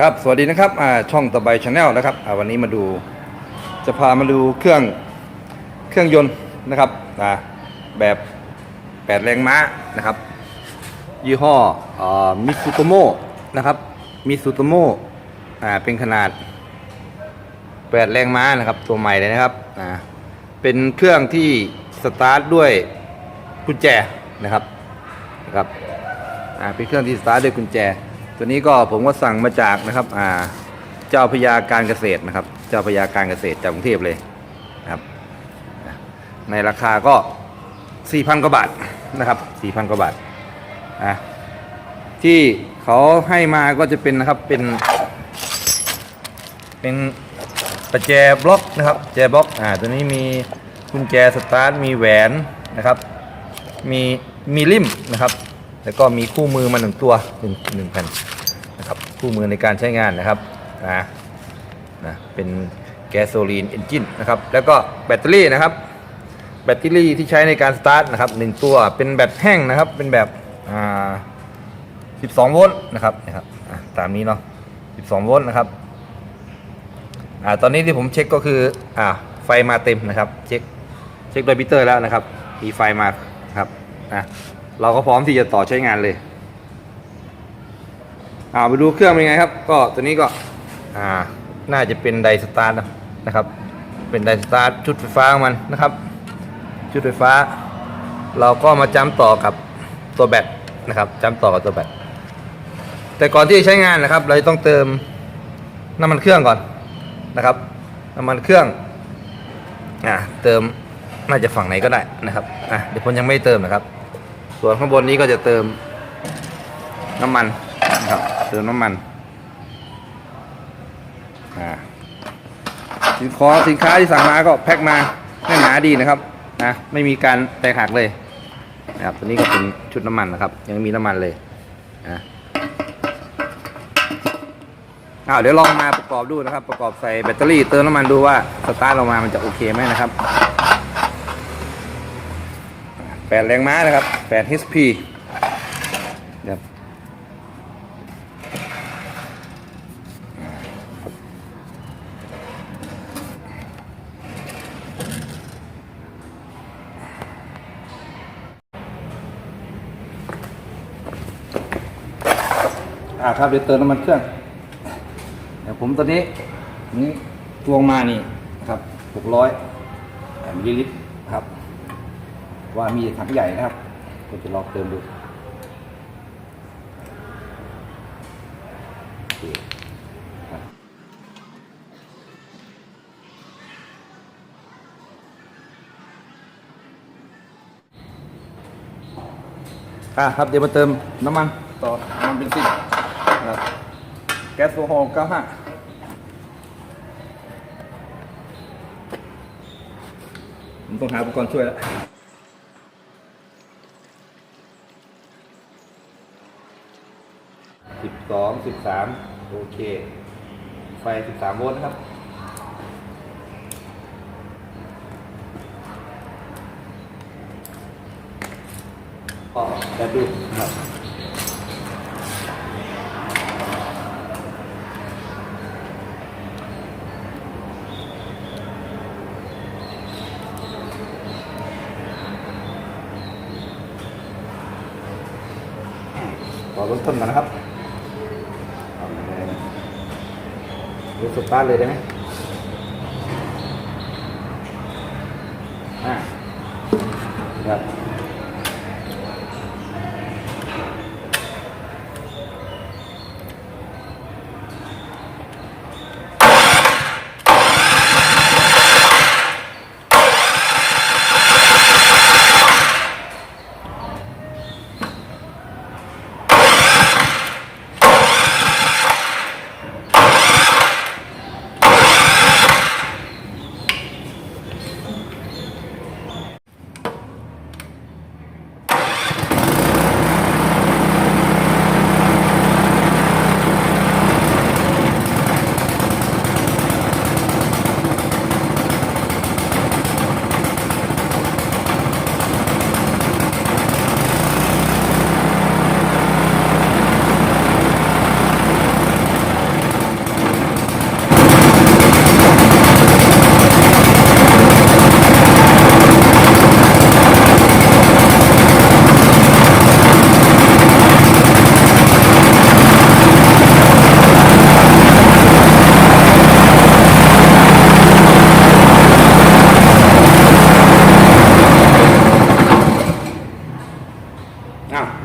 ครับสวัสดีนะครับช่องตะไบชาแนลนะครับวันนี้มาดู จะพามาดูเครื่องเครื่องยนต์นะครับแบบแปดแรงม้านะครับ ยี่ห้อมิซูโตโมนะครับมิซูโตโม่เป็นขนาดแปดแรงม้านะครับ ตัวใหม่เลยนะครับเป็นเครื่องที่สตาร์ทด้วยกุญแจนะครับนะครับเป็นเครื่องที่สตาร์ทด้วยกุญแจ ตัวนี้ก็ผมก็สั่งมาจากนะครับ อ่า เจ้าพญาการเกษตรนะครับ เจ้าพญาการเกษตรจากกรุงเทพเลยนะครับ ในราคาก็4,000กว่าบาทนะครับ4,000กว่าบาทอะที่เขาให้มาก็จะเป็นนะครับเป็น เป็นประแจบล็อกนะครับแจบล็อกอ่าตัวนี้มีกุญแจสตาร์ทมีแหวนนะครับ มีมีริมนะครับ แล้วก็มีคู่มือมาหนึ่งตัวหนึ่งหนึ่งแผ่นนะครับคู่มือในการใช้งานนะครับนะนะเป็นแก๊สโซลีนเอนจินนะครับแล้วก็แบตเตอรี่นะครับแบตเตอรี่ที่ใช้ในการสตาร์ทนะครับหนึ่งตัวเป็นแบตแห้งนะครับเป็นแบบอ่า12 โวลต์นะครับนะครับตามนี้เนาะ12 โวลต์นะครับอ่าตอนนี้ที่ผมเช็คก็คืออ่าไฟมาเต็มนะครับเช็คเช็คโดยมิเตอร์แล้วนะครับมีไฟมาครับนะ เราก็พร้อมที่จะต่อใช้งานเลยอ่าไปดูเครื่องเป็นไงครับ ก็ตัวนี้ก็อ่าน่าจะเป็นไดสตาร์ทนะครับ เป็นไดสตาร์ทชุดไฟฟ้าของมันนะครับ ชุดไฟฟ้า เราก็มาจ้ำต่อกับตัวแบตนะครับจ้ำต่อกับตัวแบตแต่ก่อนที่จะใช้งานนะครับ เราจะต้องเติมน้ำมันเครื่องก่อนนะครับน้ำมันเครื่องอ่าเติมน่าจะฝั่งไหนก็ได้นะครับอะเดี๋ยวผมยังไม่เติมนะครับ ส่วนข้างบนนี้ก็จะเติมน้ำมันนะครับเติมน้ำมันอ่าสินค้าสินค้าที่สั่งมาก็แพ็คมาแน่นหนาดีนะครับนะไม่มีการแตกหักเลยนะครับตัวนี้ก็เป็นชุดน้ำมันนะครับ ยังมีน้ำมันเลยนะอ้าวเดี๋ยวลองมาประกอบดูนะครับ ประกอบใส่แบตเตอรี่เติมน้ำมันดูว่าสตาร์ทออกมามันจะโอเคไหมนะครับ แปดแรงม้านะครับแปด HP ครับอ่าครับเดี๋ยวเติมน้ำมันเครื่องเดี๋ยวผมตอนนี้นี่ตวงมานี่นะครับหกร้อยมิลลิลิตร ว่ามีถังใหญ่นะครับก็จะลองเติมดูคครับอะครับเดี๋ยวมาเติมน้ำมันต่อน้ำมันเบนซินนะครับแก๊สโซฮอล์95ผมต้องหาอุปกรณ์ช่วยแล้ว สองสิบสามโอเค ไฟสิบสามโวลต์นะครับก็จะดูนะครับต่อรถต้นมานะครับ เอาเลย ดูสตาร์ทเลยได้ไหมอ่าครับ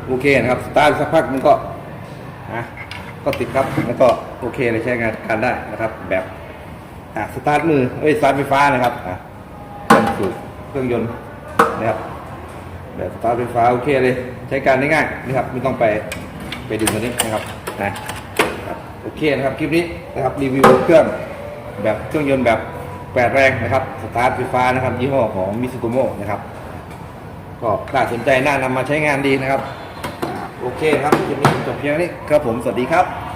โอเคนะครับสตาร์ทสักพักมันก็นะก็ติดครับแล้วก็โอเคเลยใช้งานการได้นะครับ แบบอะสตาร์ทมือเอ้ยสตาร์ทไฟฟ้านะครับอะเครื่องสูบเครื่องยนต์นะครับแบบสตาร์ทไฟฟ้าโอเคเลย ใช้การได้ง่ายนะครับไม่ต้องไปไปดึงตัวนี้นะครับนะโอเคนะครับคลิปนี้นะครับรีวิวเครื่องแบบเครื่องยนต์แบบแปดแรงนะครับสตาร์ทไฟฟ้านะครับยี่ห้อของมิสุโกโมนะครับก็น่าสนใจน่านำมาใช้งานดีนะครับ โอเคครับคลิปนี้จบเพียงนี้ครับผมสวัสดีครับ